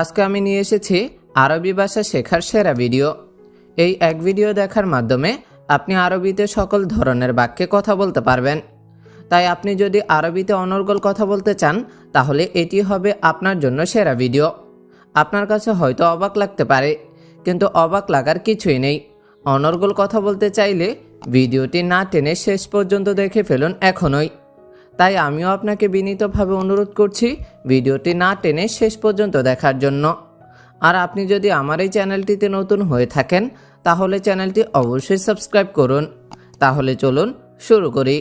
আজকে আমি নিয়ে এসেছি আরবি ভাষা শেখার সেরা ভিডিও। এই এক ভিডিও দেখার মাধ্যমে আপনি আরবিতে সকল ধরনের বাক্যে কথা বলতে পারবেন। তাই আপনি যদি আরবিতে অনর্গল কথা বলতে চান, তাহলে এটি হবে আপনার জন্য সেরা ভিডিও। আপনার কাছে হয়তো অবাক লাগতে পারে, কিন্তু অবাক লাগার কিছুই নেই। অনর্গল কথা বলতে চাইলে ভিডিওটি না টেনে শেষ পর্যন্ত দেখে ফেলুন এখনই। তাই আমিও আপনাকে বিনীতভাবে অনুরোধ করছি ভিডিওটি না টেনে শেষ পর্যন্ত দেখার জন্য। আর আপনি যদি আমার এই চ্যানেলটিতে নতুন হয়ে থাকেন, তাহলে চ্যানেলটি অবশ্যই সাবস্ক্রাইব করুন। তাহলে চলুন শুরু করি।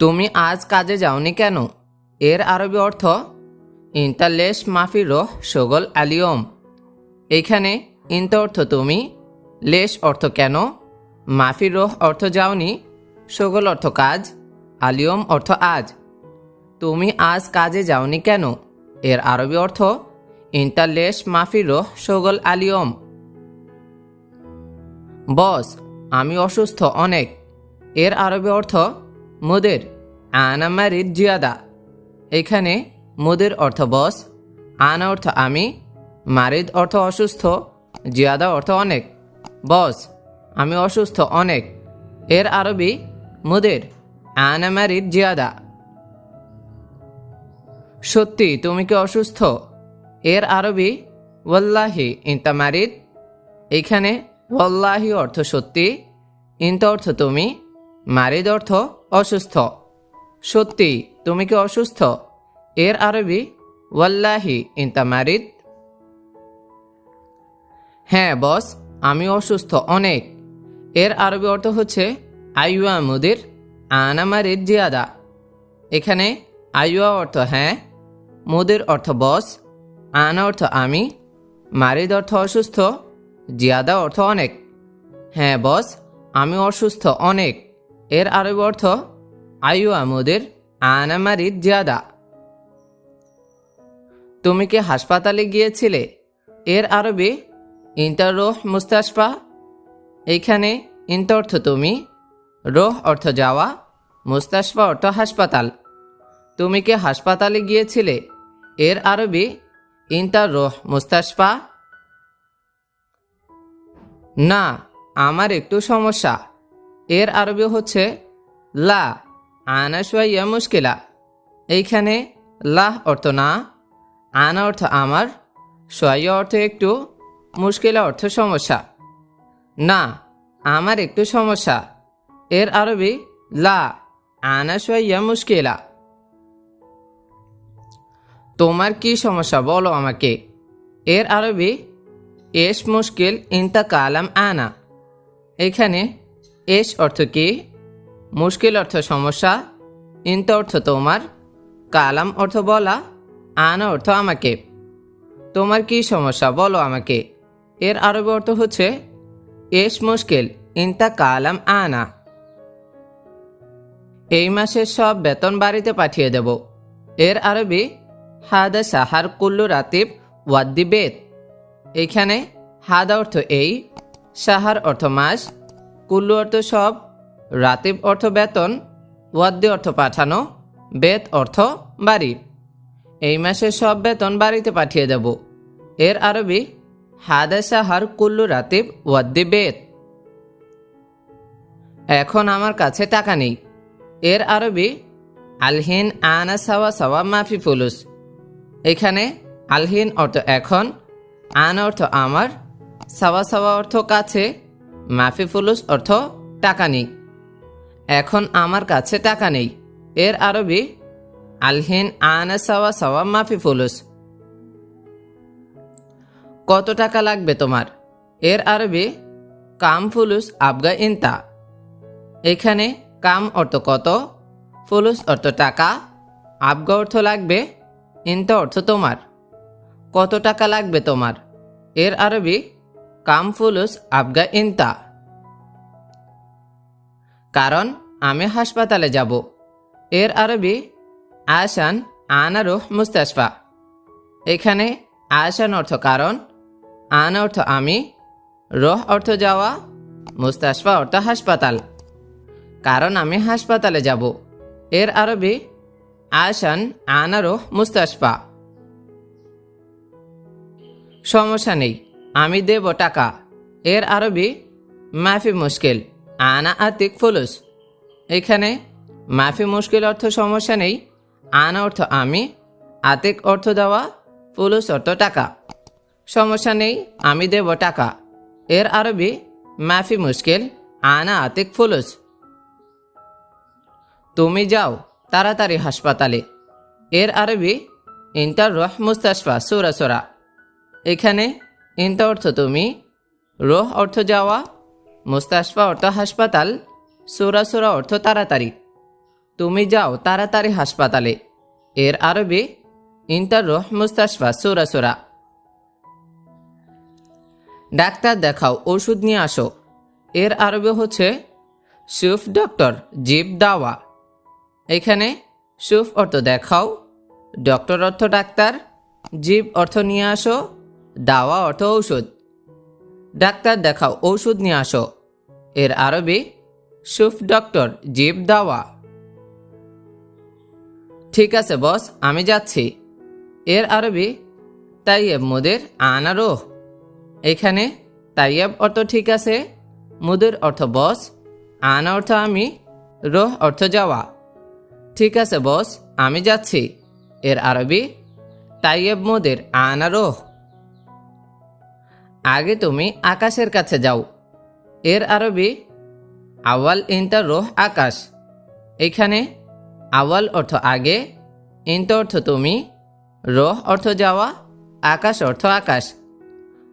তুমি আজ কাজে যাওনি কেন? এর আরবি অর্থ ইন্টারলেস মাফি রোহ সগল আলিয়ম এইখানে ইন্ট অর্থ তুমি, লেশ অর্থ কেন? মাফি রোহ অর্থ যাওনি সগল অর্থ কাজ, আলিয়ম অর্থ আজ। তুমি আজ কাজে যাওনি কেন? এর আরবি অর্থ ইন্টারলেস মাফি রোহ সগল আলিয়ম। বস, আমি অসুস্থ অনেক। এর আরবি অর্থ, মোদের, আনা মারিদ জিয়াদা। এখানে মোদের অর্থ বস, আনা অর্থ আমি, মারিদ অর্থ অসুস্থ, জিয়াদা অর্থ অনেক। বস, আমি অসুস্থ অনেক। এর আরবি মুদের, আনা জিয়াদা। সত্যি, তুমি কি অসুস্থ? এর আরবি, ওয়াল্লাহি, ইন্তা মারিদ। এইখানে ওয়াল্লাহি অর্থ সত্যি, ইন্ত অর্থ তুমি, মারিদ অর্থ অসুস্থ। সত্যি, তুমি কি অসুস্থ? এর আরবি, ওয়াল্লাহি, ইন্তা মারিদ। হ্যাঁ বস আমি অসুস্থ, অনেক। এর আরবি অর্থ হচ্ছে আইয়া মুদির আনা মারিদ জিয়াদা। এখানে আইয়া অর্থ হ্যাঁ মুদির অর্থ বস, আনা অর্থ আমি, মারিদ অর্থ অসুস্থ, জিয়াদা অর্থ অনেক। হ্যাঁ বস, আমি অসুস্থ অনেক। এর আরবি অর্থ আয়ু আমুদের আনা মারিদ জিয়াদা। তুমি কি হাসপাতালে গিয়েছিলে? এর আরবি ইন্টার রোহ মুস্তাশফা। এইখানে ইন্ট অর্থ তুমি রোহ অর্থ যাওয়া, মুস্তাশফা অর্থ হাসপাতাল। তুমি কি হাসপাতালে গিয়েছিলে? এর আরবি ইন্টার রোহ, মুস্তাশফা? না, আমার একটু সমস্যা। এর আরবি হচ্ছে, লা, আনা সোয়াইয়া মুশকিলা। এইখানে, লাহ অর্থ না, আনা অর্থ আমার সোয়াইয়া অর্থ একটু, মুশকিলা অর্থ সমস্যা। না, আমার একটু সমস্যা। এর আরবি, লা, আনা সোয়াইয়া মুশকিলা। তোমার কি সমস্যা বলো আমাকে? এর আরবি এস মুশকিল ইন্তা কালাম আনা। এখানে এস অর্থ কি? মুশকিল অর্থ সমস্যা, ইন্ত অর্থ তোমার, কালাম অর্থ বলা, আনা অর্থ আমাকে। তোমার কি সমস্যা বলো আমাকে? এর আরবি অর্থ হচ্ছে এস মুশকিল ইন্তা কালাম আনা। এই মাসের সব বেতন বাড়িতে পাঠিয়ে দেব। এর আরবি, হাদা সাহার কুল্লু রাতিব ওয়াদ্দি বেত। এইখানে হাদা অর্থ এই, সাহার অর্থ মাস, কুল্লু অর্থ সব, রাতিব অর্থ বেতন, ওয়াদ্দি অর্থ পাঠানো, বেত অর্থ বাড়ি। এই মাসে সব বেতন বাড়িতে পাঠিয়ে দেব। এর আরবি, হাদা সাহার কুল্লু রাতিব ওয়াদ্দি বেত। এখন আমার কাছে টাকা নেই। এর আরবি, আলহিন আনা সাওয়া সাওয়া মাফি ফুলুস। এখানে আলহিন অর্থ এখন, আন অর্থ আমার, সাওয়া সাওয়া অর্থ কাছে, মাফি ফুলুস অর্থ টাকা নেই। এখন আমার কাছে টাকা নেই। এর আরবি, আলহিন আনা সাওয়া সাওয়া মাফি ফুলুস। কত টাকা লাগবে তোমার? এর আরবি, কাম ফুলুস আবগা ইনতা। এখানে কাম অর্থ কত? ফুলুস অর্থ টাকা। আবগা অর্থ লাগবে। ইনতা অর্থ তোমার। কত টাকা লাগবে তোমার? এর আরবি কাম ফুলুস, আবগা ইনতা। কারণ, আমি হাসপাতালে যাব। এর আরবি আসান আনারুহ মুস্তাশফা। এখানে আসান অর্থ কারণ, আন অর্থ আমি, রহ অর্থ যাওয়া, মুস্তাশফা অর্থ হাসপাতাল। কারণ আমি হাসপাতালে যাব। এর আরবি আসান আনারো মুস্তাশফা। সমস্যা নেই, আমি দেব টাকা। এর আরবি, মাফি মুশকিল, আনা আতিক ফুলুস। এখানে, মাফি মুশকিল অর্থ সমস্যা নেই, আনা অর্থ আমি, আতিক অর্থ দেওয়া, ফুলুস অর্থ টাকা। সমস্যা নেই, আমি দেব টাকা। এর আরবি, মাফি মুশকিল, আনা আতিক ফুলুস। তুমি যাও তাড়াতাড়ি হাসপাতালে। এর আরবি ইন্টার রহ মুস্তাশফা, সোরা সোরা। এখানে ইন্তা অর্থ তুমি, রোহ অর্থ যাওয়া, মুস্তাশফা অর্থ হাসপাতাল, সোরা সোরা অর্থ তাড়াতাড়ি। তুমি যাও তাড়াতাড়ি হাসপাতালে। এর আরবি ইন্টার রোহ মুস্তাশফা, সোরা সোরা। ডাক্তার দেখাও, ওষুধ নিয়ে আসো। এর আরবি হচ্ছে, সুফ ডক্টর, জিব দাওয়া। এখানে সুফ অর্থ দেখাও, ডক্টর অর্থ ডাক্তার, জীব অর্থ নিয়ে আসো, দাওয়া অর্থ ঔষধ। ডাক্তার দেখাও, ঔষধ নিয়ে আসো। এর আরবি সুফ ডক্টর, জীব দাওয়া। ঠিক আছে বস, আমি যাচ্ছি। এর আরবি, তাইয়েব মুদের আনারো এখানে তাইয়েব অর্থ ঠিক আছে, মুদের অর্থ বস, আনা অর্থ আমি, রোহ অর্থ যাওয়া। ঠিক আছে, বস, আমি যাচ্ছি। এর আরবি, তাইয়েব মোদের আনারোহ। আগে তুমি আকাশের কাছে যাও। এর আরবি, আওয়াল ইন্টার রোহ আকাশ। এখানে, আওয়াল অর্থ আগে ইন্ট অর্থ তুমি, রোহ অর্থ যাওয়া, আকাশ অর্থ আকাশ।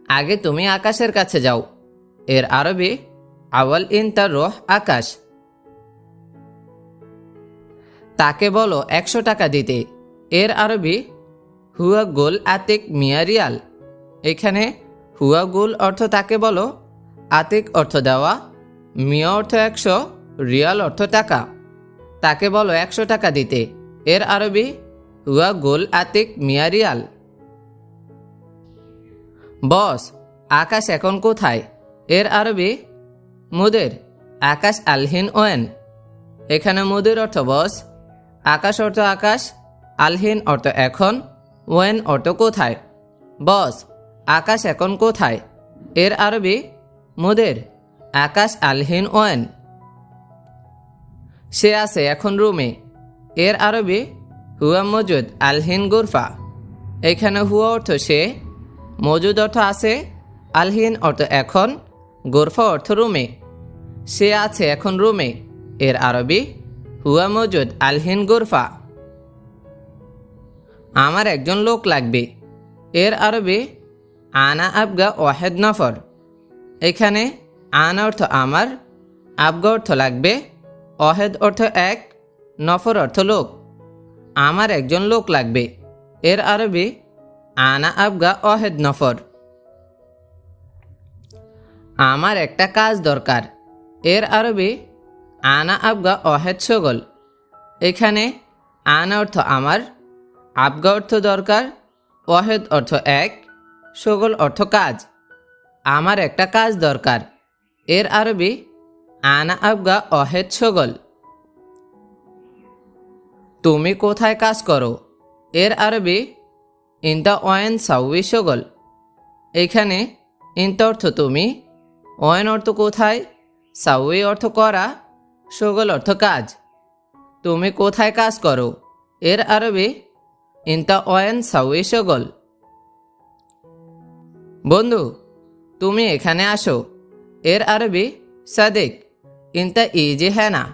আগে তুমি আকাশের কাছে যাও। এর আরবি, আওয়াল ইন্টার রোহ আকাশ। তাকে বলো একশো টাকা দিতে। এর আরবি, হুয়া গোল আতিক মিয়া রিয়াল। এখানে, হুয়া গোল অর্থ তাকে বলো, আতিক অর্থ দেওয়া, মিয়া অর্থ একশো, রিয়াল অর্থ টাকা। তাকে বলো একশো টাকা দিতে। এর আরবি, হুয়া গোল আতিক মিয়া রিয়াল। বস, আকাশ এখন কোথায়? এর আরবি, মুদের, আকাশ আলহিন ওয়েন। এখানে মুদের অর্থ বস আকাশ অর্থ আকাশ, আলহিন অর্থ এখন, ওয়েন অর্থ কোথায়? বস, আকাশ এখন কোথায়? এর আরবি মুদের, আকাশ, আলহিন, ওয়েন। সে আছে এখন রুমে। এর আরবি হুয়া মজুদ, আলহিন গুরফা। এখানে হুয়া অর্থ সে, মজুদ অর্থ আছে, আলহিন অর্থ এখন, গোরফা অর্থ রুমে। সে আছে এখন রুমে। এর আরবি হুয়া মজুদ আলহিন গুরফা। আমার একজন লোক লাগবে। এর আরবি, আনা আবগা ওয়াহেদ নফর। এখানে আনা অর্থ আমার, আবগা অর্থ লাগবে অহেদ অর্থ এক, নফর অর্থ লোক। আমার একজন লোক লাগবে। এর আরবি, আনা আবগা অহেদ নফর। আমার একটা কাজ দরকার। এর আরবি আনা আবগা অহেদ সগল এখানে আনা অর্থ আমার, আবগা অর্থ দরকার, অহেদ অর্থ এক, সগল অর্থ কাজ। আমার একটা কাজ দরকার। এর আরবি আনা আবগা অহেদ সগল তুমি কোথায় কাজ করো? এর আরবি ইন্তা ওয়েন সাউই সগল। এখানে ইন্তা অর্থ তুমি ওয়েন অর্থ কোথায় সাউই অর্থ করা সগল অর্থ কাজ। তুমি কোথায় কাজ করো? এর আরবি ইন্তা ওয়েন সাউই সগল। বন্ধু, তুমি এখানে আসো। এর আরবি, সাদেক। ইন্তা ইজি হ্যাঁ না।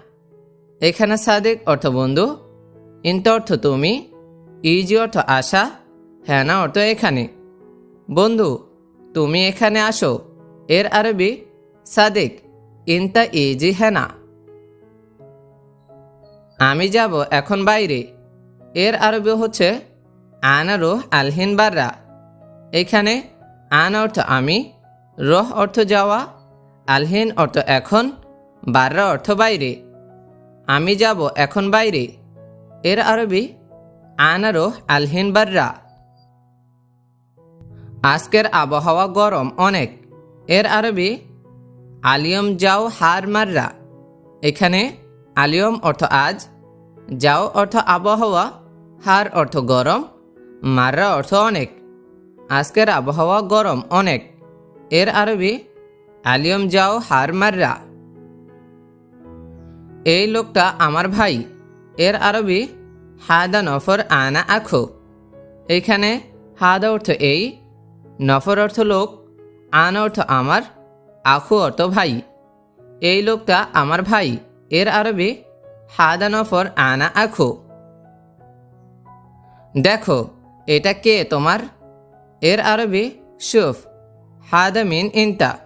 এখানে সাদেক অর্থ বন্ধু। ইন্তা অর্থ তুমি? ইজি অর্থ আশা? হ্যাঁ না অর্থ এখানে। বন্ধু, তুমি এখানে আসো। এর আরবি, সাদেক। ইন্তা ইজি হ্যাঁ না। আমি যাব এখন বাইরে। এর আরবি হচ্ছে, আনা রোহ আলহিন বাররা। এখানে, আন অর্থ আমি, রহ অর্থ যাওয়া, আলহিন অর্থ এখন, বাররা অর্থ বাইরে। আমি যাব এখন বাইরে। এর আরবি, আনা রোহ আলহিন বাররা। আজকের আবহাওয়া গরম অনেক। এর আরবি, আলিয়ম যাও হার মাররা। এখানে, আলিয়ম অর্থ আজ যাও অর্থ আবহাওয়া, হার অর্থ গরম, মাররা অর্থ অনেক, আজকের আবহাওয়া গরম অনেক, এর আরবি, আলিয়ম যাও হার মাররা। এই লোকটা আমার ভাই, এর আরবি, হাদা নফর আনা আখো, এইখানে হাদা অর্থ এই, নফর অর্থ লোক, আন অর্থ আমার, আখু অর্থ ভাই, এই লোকটা আমার ভাই, এর আরবি হাদা নফর আনা আখো। দেখো, এটা কে তোমার? এর আরবি সুফ, হাদা মিন ইনতা।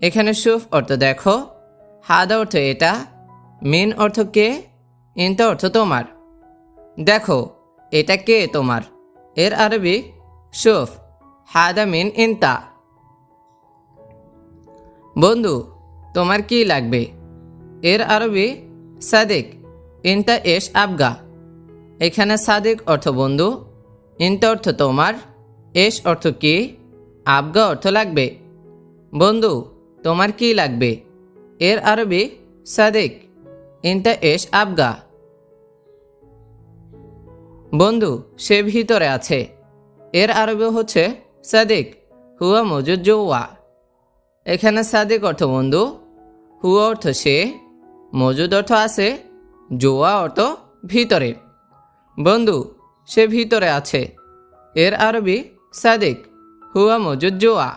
এখানে সুফ অর্থ দেখো, হাদা অর্থ এটা, মিন অর্থ কে, ইনতা অর্থ তোমার। দেখো, এটা কে তোমার? এর আরবি সুফ, হাদা মিন ইনতা। বন্ধু, তোমার কি লাগবে? এর আরবি সাদিক, ইনতা এস আবগা। এখানে সাদিক অর্থ বন্ধু, ইনতা অর্থ তোমার এস অর্থ কি, আবগা অর্থ লাগবে। বন্ধু, তোমার কি লাগবে? এর আরবি সাদিক, ইনতা এস আবগা। বন্ধু, সে ভিতরে আছে। এর আরবি হচ্ছে সাদিক, হুয়া মজুদ জৌয়া। এখানে সাদিক অর্থ বন্ধু, হুয়া অর্থ সে মজুদ অর্থ আছে জোয়া অর্থ ভিতরে। বন্ধু, সে ভিতরে আছে। এর আরবি সাদিক, হুয়া মজুদ জোয়া।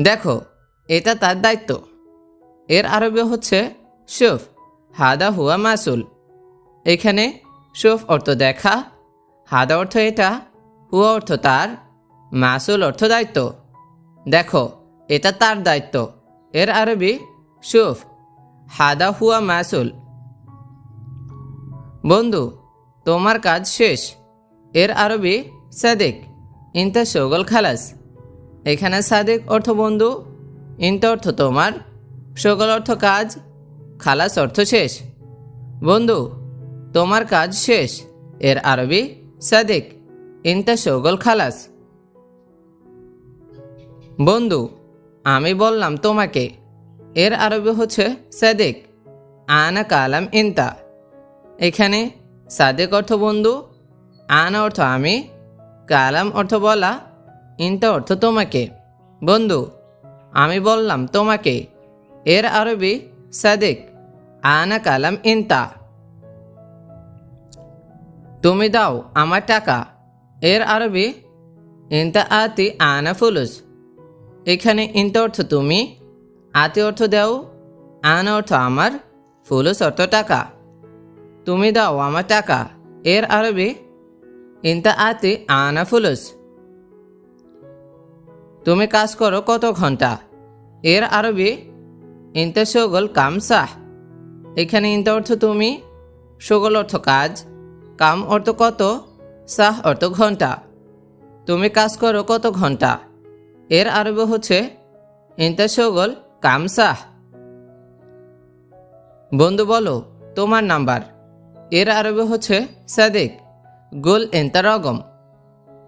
দেখো, এটা তার দায়িত্ব। এর আরবি হচ্ছে সুফ, হাদা হুয়া মাসুল। এখানে সুফ অর্থ দেখা, হাদা অর্থ এটা, হুয়া অর্থ তার, মাসুল অর্থ দায়িত্ব। দেখো, এটা তার দায়িত্ব। এর আরবি সুফ হাদা হুয়া মাসুল। বন্ধু, তোমার কাজ শেষ। এর আরবি সাদেক, ইনতা শোগল খালাস। এখানে সাদেক অর্থ বন্ধু, ইনতা অর্থ তোমার, শোগল অর্থ কাজ, খালাস অর্থ শেষ। বন্ধু, তোমার কাজ শেষ। এর আরবি সাদেক, ইনতা শোগল খালাস। বন্ধু, আমি বললাম তোমাকে এর আরবি হচ্ছে সাদেক, আনা কালাম ইনতা। এখানে সাদেক অর্থ বন্ধু, আনা অর্থ আমি, কালাম অর্থ বলা, ইনতা অর্থ তোমাকে। বন্ধু, আমি বললাম তোমাকে। এর আরবি সাদেক, আনা কালাম ইনতা। তুমি দাও আমার টাকা। এর আরবি ইনতা আতি আনা ফুলুস এখানে ইনতা অর্থ তুমি আতি অর্থ দাও, আনা অর্থ আমার ফুলুস অর্থ টাকা। তুমি দাও আমার টাকা, এর আরবি, ইনতা আতি আনা ফুলুস। তুমি কাজ করো কত ঘণ্টা, এর আরবি, ইনতা সগল কাম সাহ এখানে ইনতা অর্থ তুমি, সগল অর্থ কাজ, কাম অর্থ কত, সাহ অর্থ ঘণ্টা। তুমি কাজ করো কত ঘণ্টা, এর আরবি হচ্ছে, ইনতা সগল কাম সাহ বন্ধু বলো, তোমার নাম্বার। এর আরবে হচ্ছে সাদিক, গুল এন্তা রগম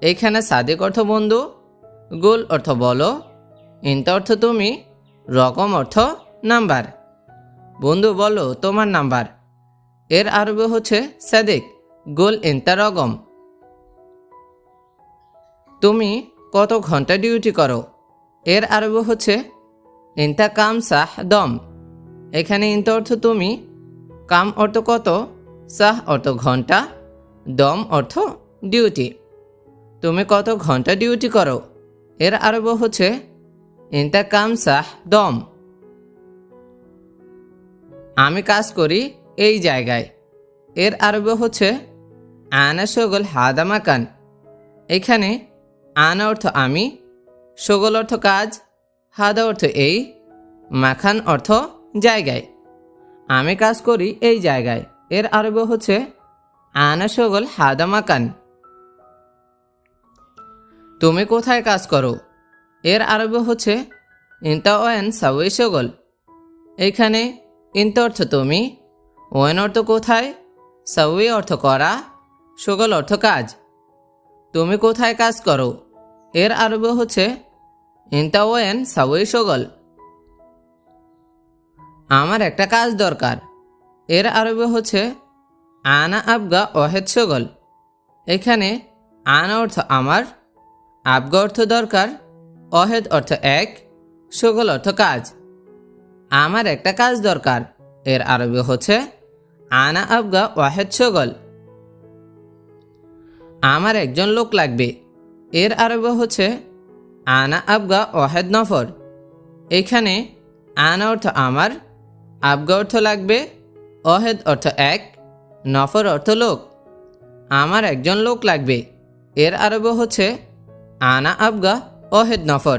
এখানে সাদেক অর্থ বন্ধু, গুল অর্থ বলো, ইন্তা অর্থ তুমি রকম অর্থ নাম্বার। বন্ধু বলো, তোমার নাম্বার। এর আরবি হচ্ছে সাদিক, গোল ইন্তা রগম তুমি কত ঘণ্টা ডিউটি করো? এর আরবি হচ্ছে ইন্তা কাম সাহ দম। এখানে ইন্তা অর্থ তুমি, কাম অর্থ কত, সাহ অর্থ ঘণ্টা, দম অর্থ ডিউটি। তুমি কত ঘণ্টা ডিউটি করো? এর আরব হচ্ছে ইন্তা কাম সাহ দম। আমি কাজ করি এই জায়গায়। এর আরব হচ্ছে আনা সগল হাদামাকান এখানে আনা অর্থ আমি, সগল অর্থ কাজ হাদা অর্থ এই, মাখান অর্থ জায়গায়। আমি কাজ করি এই জায়গায়। এর আরব হচ্ছে আনা সগল হাদা মাকান। তুমি কোথায় কাজ করো? এর আরবি হচ্ছে ইন্তা ওয়েন সাউই সগল। এখানে ইন্ত অর্থ তুমি, ওয়েন অর্থ কোথায় সাউই অর্থ করা, সগল অর্থ কাজ। তুমি কোথায় কাজ করো? এর আরবি হচ্ছে ইন্তা ওয়েন সাউই সগল। আমার একটা কাজ দরকার। এর আরবি হচ্ছে আনা আবগা অহেদ সগল। এখানে আনা অর্থ আমার, আবগা অর্থ দরকার অহেদ অর্থ এক, সগল অর্থ কাজ। আমার একটা কাজ দরকার। এর আরবি হচ্ছে আনা আবগা ওয়াহেদ সগল। আমার একজন লোক লাগবে। এর আরবি হচ্ছে আনা আবগা ওয়াহেদ নফর। এখানে আনা অর্থ আমার, আবগা অর্থ লাগবে অহেদ অর্থ এক, নফর অর্থ লোক। আমার একজন লোক লাগবে। এর আরব হচ্ছে আনা আবগা অহেদ নফর।